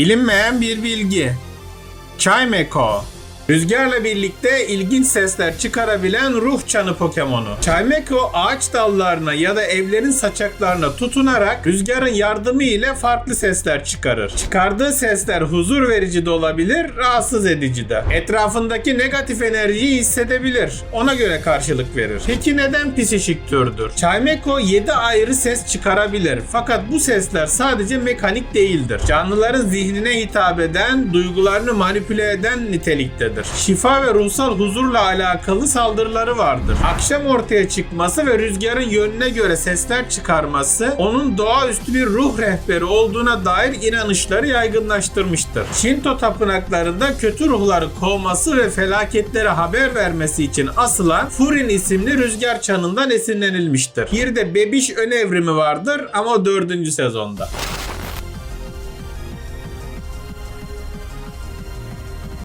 Bilinmeyen bir bilgi. Chaimeko. Rüzgarla birlikte ilginç sesler çıkarabilen ruh çanı Pokemonu. Chaimeko ağaç dallarına ya da evlerin saçaklarına tutunarak rüzgarın yardımı ile farklı sesler çıkarır. Çıkardığı sesler huzur verici de olabilir, rahatsız edici de. Etrafındaki negatif enerjiyi hissedebilir. Ona göre karşılık verir. Peki neden psişik türdür? Chaimeko 7 ayrı ses çıkarabilir. Fakat bu sesler sadece mekanik değildir. Canlıların zihnine hitap eden, duygularını manipüle eden niteliktedir. Şifa ve ruhsal huzurla alakalı saldırıları vardır. Akşam ortaya çıkması ve rüzgarın yönüne göre sesler çıkarması onun doğaüstü bir ruh rehberi olduğuna dair inanışları yaygınlaştırmıştır. Şinto tapınaklarında kötü ruhları kovması ve felaketlere haber vermesi için asılan Furin isimli rüzgar çanından esinlenilmiştir. Bir de bebiş ön evrimi vardır ama o dördüncü sezonda.